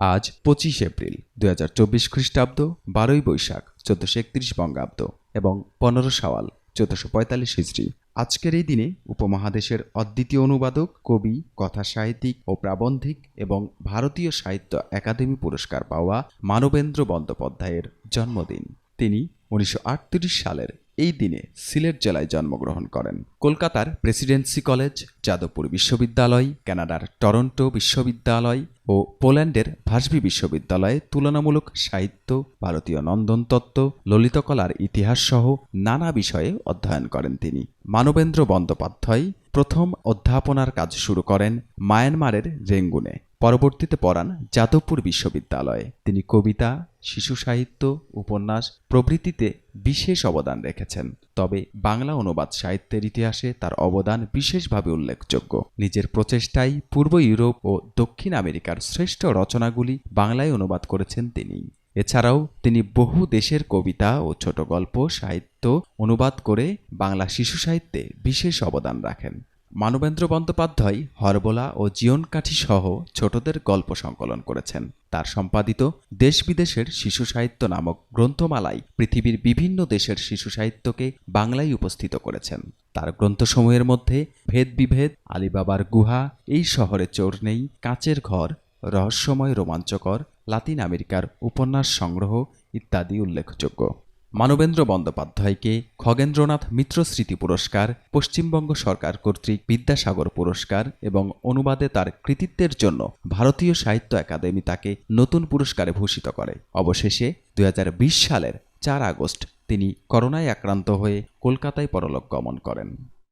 আজ পঁচিশ এপ্রিল, দুই হাজার চব্বিশ খ্রিস্টাব্দ, বারোই বৈশাখ, চোদ্দশো একত্রিশ বঙ্গাব্দ এবং পনেরো সাওয়াল চোদ্দশো পঁয়তাল্লিশ হিজড়ি। আজকের এই দিনে উপমহাদেশের অদ্বিতীয় অনুবাদক, কবি, কথা সাহিত্যিক ও প্রাবন্ধিক এবং ভারতীয় সাহিত্য একাডেমি পুরস্কার পাওয়া মানবেন্দ্র বন্দ্যোপাধ্যায়ের জন্মদিন। তিনি উনিশশো আটত্রিশ সালের এই দিনে সিলেট জেলায় জন্মগ্রহণ করেন। কলকাতার প্রেসিডেন্সি কলেজ, যাদবপুর বিশ্ববিদ্যালয়, কানাডার টরন্টো বিশ্ববিদ্যালয় ও পোল্যান্ডের ভাসবি বিশ্ববিদ্যালয়ে তুলনামূলক সাহিত্য, ভারতীয় নন্দনতত্ত্ব, ললিতকলার ইতিহাস সহ নানা বিষয়ে অধ্যয়ন করেন তিনি। মানবেন্দ্র বন্দ্যোপাধ্যায় প্রথম অধ্যাপনার কাজ শুরু করেন মায়ানমারের রেঙ্গুনে। পরবর্তীতে পড়ান যাদবপুর বিশ্ববিদ্যালয়ে। তিনি কবিতা, শিশু সাহিত্য, উপন্যাস প্রভৃতিতে বিশেষ অবদান রেখেছেন। তবে বাংলা অনুবাদ সাহিত্যের ইতিহাসে তার অবদান বিশেষভাবে উল্লেখযোগ্য। নিজের প্রচেষ্টায় পূর্ব ইউরোপ ও দক্ষিণ আমেরিকার শ্রেষ্ঠ রচনাগুলি বাংলায় অনুবাদ করেছেন তিনি। এছাড়াও তিনি বহু দেশের কবিতা ও ছোট গল্প সাহিত্য অনুবাদ করে বাংলা শিশু সাহিত্যে বিশেষ অবদান রাখেন। মানবেন্দ্র বন্দ্যোপাধ্যায়, হরবোলা ও জীবনকাঠি সহ ছোটদের গল্প সংকলন করেছেন। তার সম্পাদিত দেশ বিদেশের শিশু সাহিত্য নামক গ্রন্থমালায় পৃথিবীর বিভিন্ন দেশের শিশু সাহিত্যকে বাংলায় উপস্থিত করেছেন। তার গ্রন্থসমূহের মধ্যে ভেদ বিভেদ আলিবাবার গুহা এই শহরে চোর নেই কাঁচের ঘর রহস্যময় রোমাঞ্চকর লাতিন আমেরিকার উপন্যাস সংগ্রহ ইত্যাদি উল্লেখযোগ্য। মানবেন্দ্র বন্দ্যোপাধ্যায়কে খগেন্দ্রনাথ মিত্র স্মৃতি পুরস্কার, পশ্চিমবঙ্গ সরকার কর্তৃক বিদ্যাসাগর পুরস্কার এবং অনুবাদে তার কৃতিত্বের জন্য ভারতীয় সাহিত্য একাডেমি তাকে নতুন পুরস্কারে ভূষিত করে। অবশেষে দু হাজার বিশ সালের চার আগস্ট তিনি করোনায় আক্রান্ত হয়ে কলকাতায় পরলোক গমন করেন।